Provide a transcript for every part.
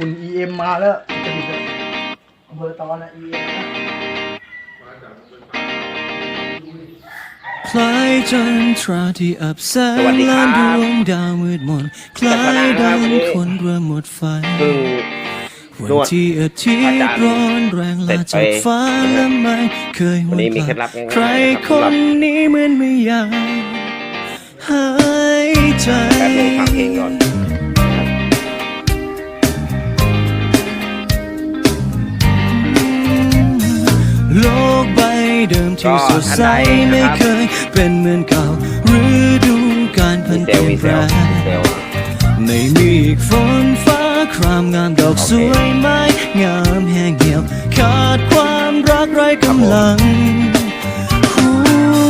ฝุ่น EM มาแล้วจะถึงอำเภอตอนนะ EM นะคล้ายจันทราที่อับแสงสวัสดีครัล้าบ นดวงดาวมืดมนคล้ายดังคนเริ่มหมดไฟเพิ่งวันนวดที่อาทิตอาย์จารย์ร้อนแรงเสร็ลาจจากไปฟ้าและไม่เคยหววันนนี้มีกเคล็ลัดบลับง่ายๆใครนะครับคนนี้เหมือนไม่อยากหายใจ แป๊บนึงฟังเพลงก่อน เดิมที่ก็สดใสท่านใดไม่นะครับเคยเป็นเหมือนเก่าฤดูการพันเซเปลลี่ยมีนเซแปลลงมีเซลไม่มีอีกฝนฟ้าครามงามดอกโอเคสวยไม้งามแห้งเหี่ยว ขาดความรักไร้กำลังหั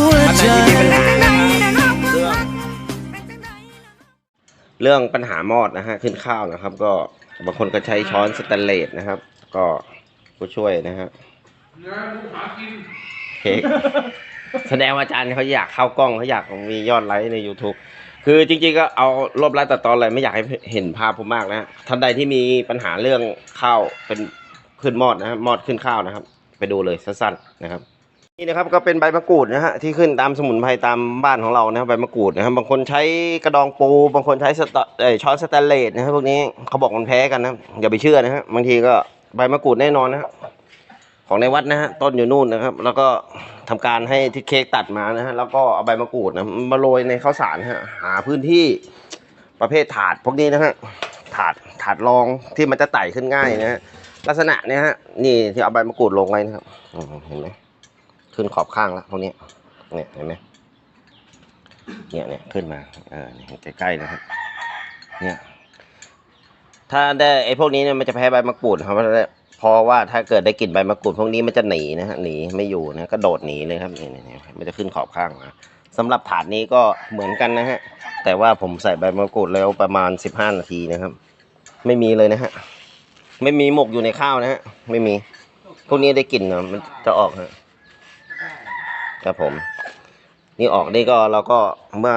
วท่านใจใดที่มีปัญหานะครับเรื่องเรื่องปัญหามอดนะฮะขึ้นข้าวนะครับ ก็บางคนก็ใช้ช้อนสแตนเลสนะครับ ก็ผู้ช่วยนะฮะ เค้กแสดงว่าอาจารย์เขาอยากเข้ากล้องเขาอยากมียอดไลค์ใน YouTube คือจริงๆก็เอารวบรัดตัดตอนอะไรไม่อยากให้เห็นภาพผมมากนะท่านใดที่มีปัญหาเรื่องข้าวเป็นขึ้นมอดนะมอดขึ้นข้าวนะครับ ไปดูเลยสั้นๆนะครับ นี่นะครับก็เป็นใบมะกรูดนะฮะที่ขึ้นตามสมุนไพรตามบ้านของเรานะครับใบมะกรูดนะครับบางคนใช้กระดองปู บางคนใช้สตเอช้อนสแตนเลสนะครับพวกนี้เขาบอกมันแพ้กันนะอย่าไปเชื่อนะฮะบางทีก็ใบมะกรูดแน่นอนนะฮะ ของในวัดนะฮะต้นอยู่นู่นนะครับ แล้วก็ทำการให้ที่เค้กตัดมานะฮะแล้วก็เอาใบมะกรูดนะมาโรยในข้าวสารฮะหาพื้นที่ประเภทถาดพวกนี้นะฮะถาดถาดรองที่มันจะไต่ขึ้นง่ายนะฮะลักษณะเนี้ยฮะนี่ที่เอาใบมะกรูดลงไว้นะครับเห็นไหมขึ้นขอบข้างแล้วพวกนี้เนี่ยเห็นไหมเนี่ยเนี่ยขึ้นมาเออเนี่ยใกล้ๆนะครับเนี่ยถ้าได้ไอ้พวกนี้เนี่ยมันจะแพ้ใบมะกรูดครับเพราะว่า เพราะว่าถ้าเกิดได้กลิ่นใบมะกรูดพวกนี้มันจะหนีนะฮะหนีไม่อยู่นะก็โดดหนีเลยครับนี่นี่นี่ยมันจะขึ้นขอบข้างมาสำหรับถาดนี้ก็เหมือนกันนะฮะแต่ว่าผมใส่ใบมะกรูดแล้วประมาณสิบห้านาทีนะครับ ไม่มีเลยนะฮะไม่มีหมกอยู่ในข้าวนะฮะไม่มีพวกนี้ได้กลิ่นนะมันจะออกฮะครับผม นี่ออกนี่ก็เราก็เมื่อ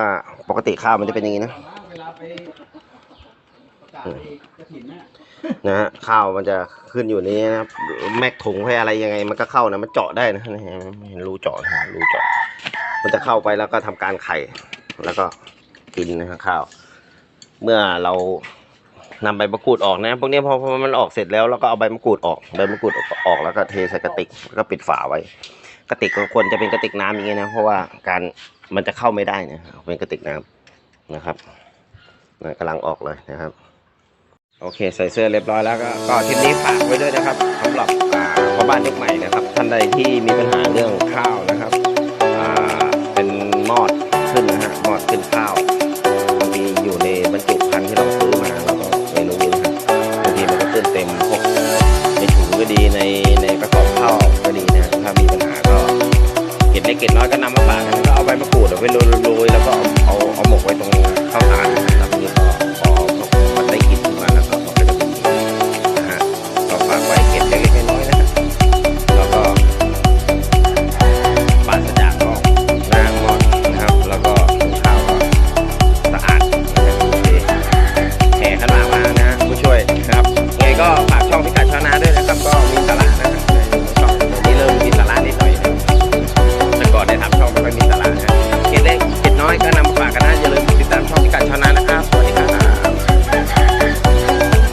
ปกติข้าวมันจะเป็นอย่างนี้นะ นะฮะข้าวมันจะขึ้นอยู่นี้นะครับแม็กถุงให้อะไรยังไง มันก็เข้านะมันเจาะได้นะเห็นไหมเห็นรูเจาะนะรูเจาะ มันจะเข้าไปแล้วก็ทำการไข่แล้วก็กินนะข้าว เมื่อเรานำใบมะกรูดออกนะพวกนี้พอพอมันออกเสร็จแล้วเราก็เอาใบมะกรูดออกใบมะกรูดออกแล้วก็เทใส่กระติกแล้วก็ปิดฝาไว้ กระติกก็ควรจะเป็นกระติกน้ำอย่างเงี้ยนะเพราะว่าการมันจะเข้าไม่ได้นะเป็นกระติกน้ำนะครับนะกำลังออกเลยนะครับ โอเค ใส่เสื้อเรียบร้อยแล้วก็ก็คลิปนี้ฝากไว้ด้วยนะครับสำหรับอ่าพ่อบ้านยุคใหม่นะครับท่านใดที่มีปัญหาเรื่องข้าวนะครับเป็นมอดขึ้นนะฮะมอดขึ้นข้าวบางทีอยู่ในบรรจุภัณฑ์ที่เราซื้อมาเราก็ไม่รู้นะครับบางทีมันก็ขึ้นเต็มพวกในถุงก็ดีในในกระสอบข้าวก็ดีนะถ้ามีปัญหาก็เก็บเล็กเก็บน้อยก็นำมาฝากกันก็เอาใบมะกรูดเอาไปโรยๆแล้วก็เอาเอาเอาหมกไว้ตรงข้าวสาร avenida.